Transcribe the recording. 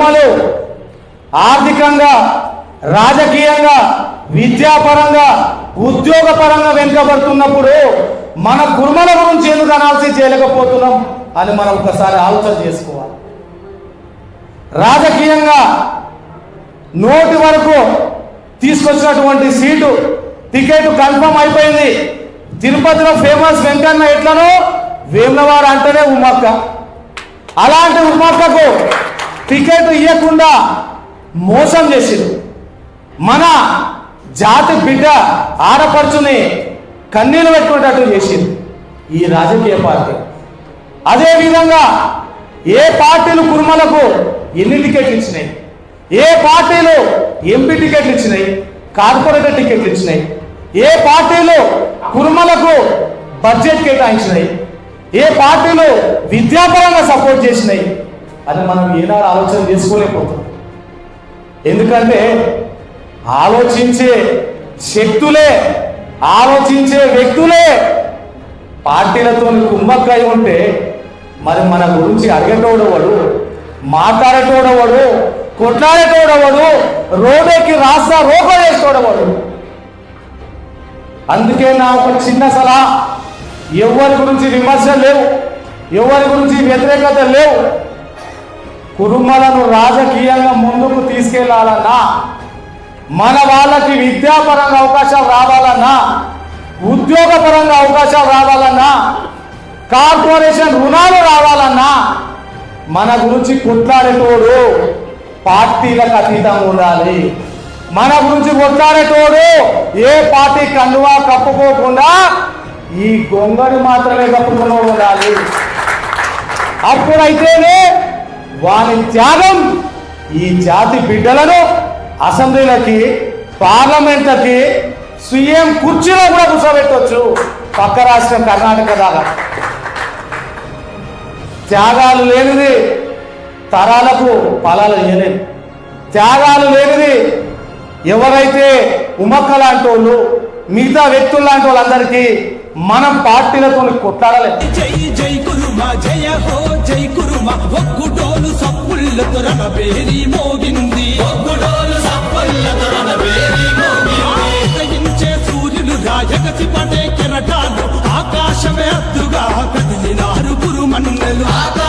కుర్మలు ఆర్థికంగా రాజకీయంగా విద్యాపరంగా ఉద్యోగపరంగా వెనుకబడుతున్నప్పుడు మన కుర్మల గురించి ఎందుకు అనాలసిస్ చేయలేకపోతున్నాం అని మనం ఒకసారి ఆలోచన చేసుకోవాలి. రాజకీయంగా నోటి వరకు తీసుకొచ్చినటువంటి సీటు టికెట్ కన్ఫర్మ్ అయిపోయింది. తిరుపతిలో ఫేమస్ వెంకన్న ఎట్లనో వేములవారు అంటేనే ఉమ్మక్క అలాంటి ఉమ్మక్కకు టికెట్ ఇవ్వకుండా మోసం చేసిరు. మన జాతి బిడ్డ ఆడపడుచుని కన్నీళ్ళు పెట్టుకునేటట్టు చేసింది ఈ రాజకీయ పార్టీ. అదేవిధంగా ఏ పార్టీలు కుర్మలకు ఎన్ని టికెట్లు ఇచ్చినాయి? ఏ పార్టీలు ఎంపీ టికెట్లు ఇచ్చినాయి? కార్పొరేటర్ టికెట్లు ఇచ్చినాయి? ఏ పార్టీలు కుర్మలకు బడ్జెట్ కేటాయించినాయి? ఏ పార్టీలు విద్యాపరంగా సపోర్ట్ చేసినాయి? అని మనం ఏనాడు ఆలోచన చేసుకోలేకపోతున్నాం. ఎందుకంటే ఆలోచించే శక్తులే ఆలోచించే వ్యక్తులే పార్టీలతో కుమ్మక్కై ఉంటే మరి మన గురించి అడిగేటోడవాడు మాట్లాడేటోడవాడు కొట్లాడేటోడవాడు రోడ్డుకి రాస్తా రోకో చేసేటోడవాడు? అందుకే నా ఒక చిన్న సలహా ఎవరి గురించి విమర్శలు లేవు ఎవరి గురించి వ్యతిరేకత లేవు కుటుంబాలను రాజకీయంగా ముందుకు తీసుకెళ్ళాలన్నా మన వాళ్ళకి విద్యాపరంగా అవకాశాలు రావాలన్నా ఉద్యోగపరంగా అవకాశాలు రావాలన్నా కార్పొరేషన్ రుణాలు రావాలన్నా మన గురించి కొట్లాడేటోడు పార్టీలకు అతీతంగా ఉండాలి. మన గురించి కొట్లాడేటోడు ఏ పార్టీ కండువా కప్పుకోకుండా ఈ గొంగడు మాత్రమే కప్పుకున్నోడు ఉండాలి. అప్పుడైతేనే వారి త్యాగం ఈ జాతి బిడ్డలను అసెంబ్లీలకి పార్లమెంట్లకి సీఎం కుర్చీలో కూడా కూర్చోబెట్టవచ్చు పక్క రాష్ట్రం కర్ణాటక దాకా. త్యాగాలు లేనిది తరాలకు ఫలాలు ఇవ్వలేదు త్యాగాలు లేనిది ఎవరైతే ఉమక్క లాంటి వాళ్ళు మిగతా వ్యక్తులు లాంటి వాళ్ళందరికీ మనం పార్టీలతో కొట్లాడలేదు ఒగ్గుడోలు సప్పుళ్ళతో రణబేరి మోగింది ఒగ్గుడోలు సప్పుళ్ళతో రణబేరి మోగింది సూర్యులు రాజగతి పడే కెరటాలు ఆకాశమే అద్దుగా కదిలినారు గురుమన్నలు. ఆకాశ